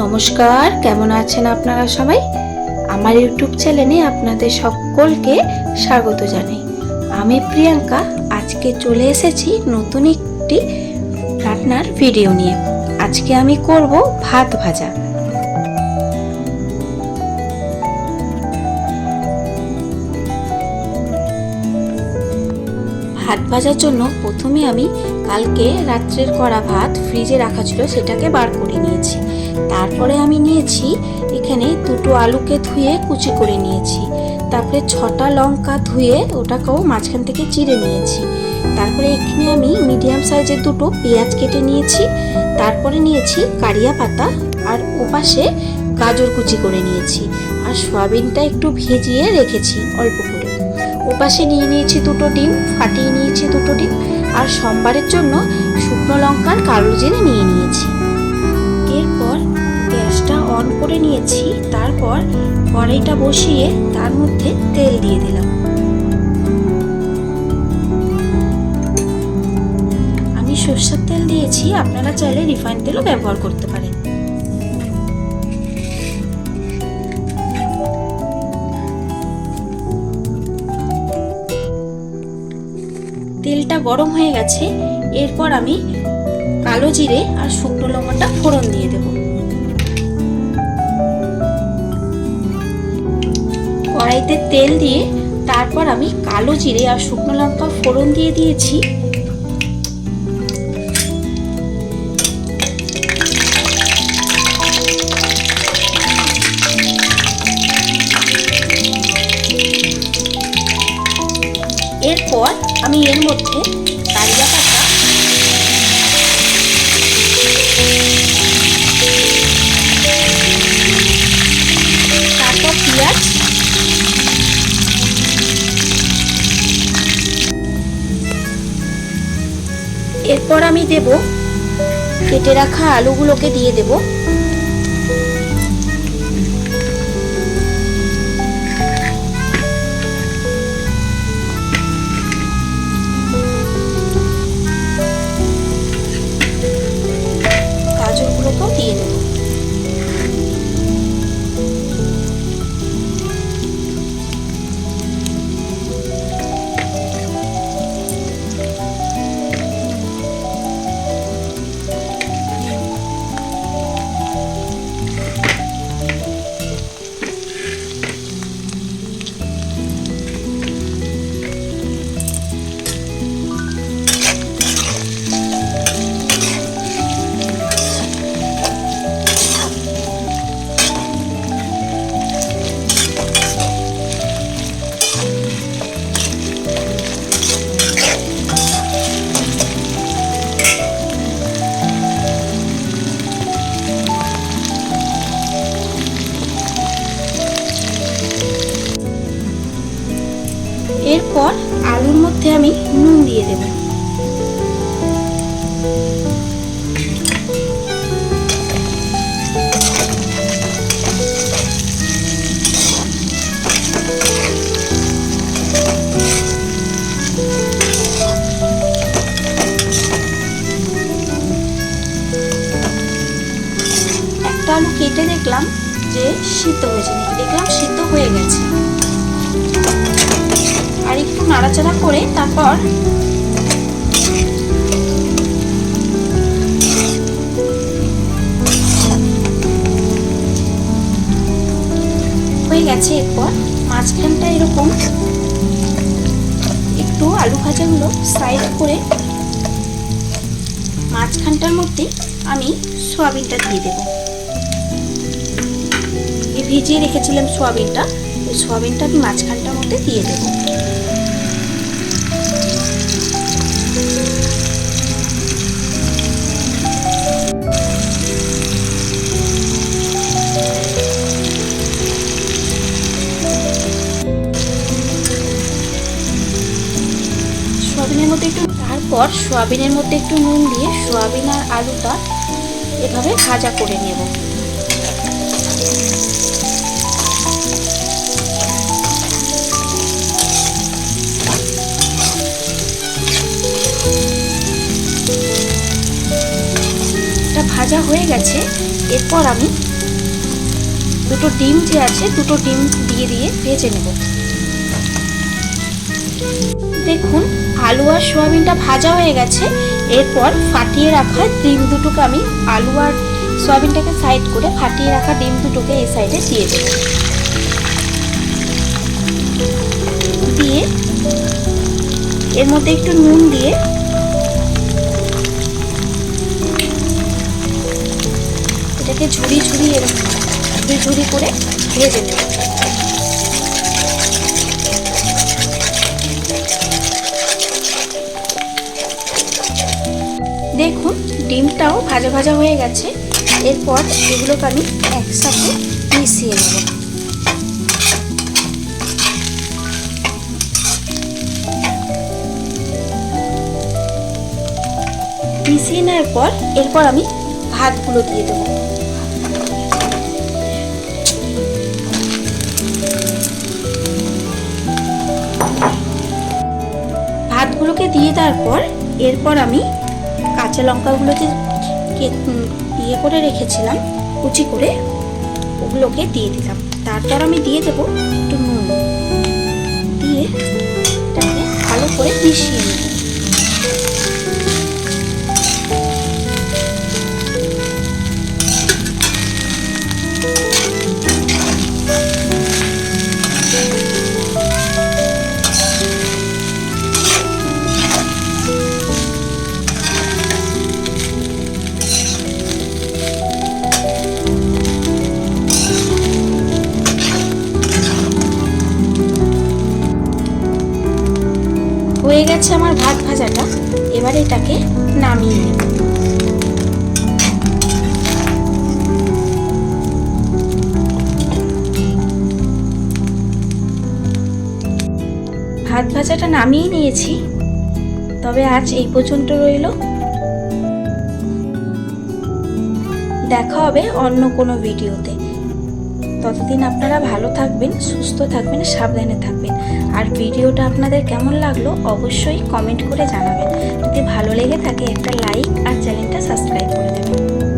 নমস্কার, কেমন আছেন আপনারা সবাই? আমার ইউটিউব চ্যানেলে আপনাদের সকলকে স্বাগত জানাই। আমি প্রিয়াঙ্কা, আজকে চলে এসেছি নতুন একটি রান্নার ভিডিও নিয়ে। আজকে আমি করব ভাত ভাজা। ভাত ভাজার জন্য প্রথমে আমি কালকে রাত্রের করা ভাত ফ্রিজে রাখা ছিল, সেটাকে বার করে নিয়েছি। তারপরে আমি নিয়েছি, এখানে দুটো আলুকে ধুয়ে কুচি করে নিয়েছি। তারপরে ছটা লঙ্কা ধুয়ে ওটাকেও মাঝখান থেকে চিড়ে নিয়েছি। তারপরে এখানে আমি মিডিয়াম সাইজের দুটো পেঁয়াজ কেটে নিয়েছি। তারপরে নিয়েছি কারিয়া পাতা আর ওপাশে গাজর কুচি করে নিয়েছি। আর সয়াবিনটা একটু ভেজিয়ে রেখেছি অল্প করে। ওপাশে নিয়ে নিয়েছি দুটো ডিম, ফাটিয়ে নিয়েছি দুটো ডিম। আর সোমবারের জন্য শুকনো লঙ্কার কালো জিরে নিয়ে গ্যাসটা অন করে নিয়েছি, তারপর কড়াইটা বসিয়ে তার মধ্যে তেল দিয়ে দিলাম। আমি সর্ষের তেল দিয়েছি, আপনারা চাইলে রিফাইন তেলও ব্যবহার করতে পারেন। তেলটা গরম হয়ে গেছে, এরপর আমি কালো জিরে আর শুকনো লঙ্কাটা ফোড়ন দিয়ে দেব। কড়াইতে তেল দিয়ে তারপর আমি কালো জিরে আর শুকনো লঙ্কা ফোড়ন দিয়ে দিয়েছি। এরপর আমি এর মধ্যে কারিয়া পাতা তারপর পেঁয়াজ এরপর আমি দেব কেটে রাখা আলুগুলোকে দিয়ে দেব। মধ্যে আমি নুন দিয়ে দেব। একটা আলু কেটে দেখলাম যে সিদ্ধ হয়েছে দেখলাম সিদ্ধ হয়ে গেছে। আর একটু নাড়াচাড়া করে তারপর হয়ে গেছে এরপর মাঝখানটা এরকম একটু আলু ভাজাগুলো সাইড করে মাঝখানটার মধ্যে আমি সোয়াবিনটা দিয়ে দেব। ভিজিয়ে রেখেছিলাম সয়াবিনটা। ওই সয়াবিনটা আমি মাঝখানটার মধ্যে দিয়ে দেবো। সোয়াবিনের মধ্যে একটু তারপর সোয়াবিনের মধ্যে একটু নুন দিয়ে সোয়াবিন আর আলুটা এভাবে ভাজা করে নেব। ভাজা হয়ে গেছে, এরপর আমি দুটো ডিম যে আছে, দুটো ডিম দিয়ে দিয়ে ভেজে নেব। দেখুন, আলু আর সোয়াবিনটা ভাজা হয়ে গেছে, এরপর ফাটিয়ে রাখা ডিম দুটোকে আমি আলু আর সোয়াবিনটাকে সাইড করে ফাটিয়ে রাখা ডিম দুটোকে এই সাইডে দিয়ে দেব। দিয়ে এর মধ্যে একটু নুন দিয়ে এটাকে ঝুড়ি ঝুড়ি এরকম ঝুড়ি ঝুড়ি করে ভেজে নেব। দেখুন, ডিমটাও ভাজা ভাজা হয়ে গেছে। এরপর এগুলোকে আমি একসাথে মিশিয়ে নেব। মিশিয়ে নেওয়ার পর এরপর আমি ভাতগুলো দিয়ে দেবো। ভাতগুলোকে দিয়ে দেওয়ার পর এরপর আমি কাঁচা লঙ্কাগুলো যে ইয়ে করে রেখেছিলাম, কুচি করে ওগুলোকে দিয়ে দিলাম। তারপর আমি দিয়ে দেবো একটু গেছে আমার ভাত ভাজাটা। এবার এটাকে নামিয়ে নেব। ভাত ভাজাটা নামিয়ে নিয়েছি। তবে আজ এই পর্যন্ত রইল। দেখা হবে অন্য কোনো ভিডিওতে। ততদিন আপনারা ভালো থাকবেন, সুস্থ থাকবেন, সাবধানে থাকবেন। আর ভিডিওটা আপনাদের কেমন লাগল অবশ্যই কমেন্ট করে জানাবেন। যদি ভালো লেগে থাকে একটা লাইক আর চ্যানেলটা সাবস্ক্রাইব করে দেবেন।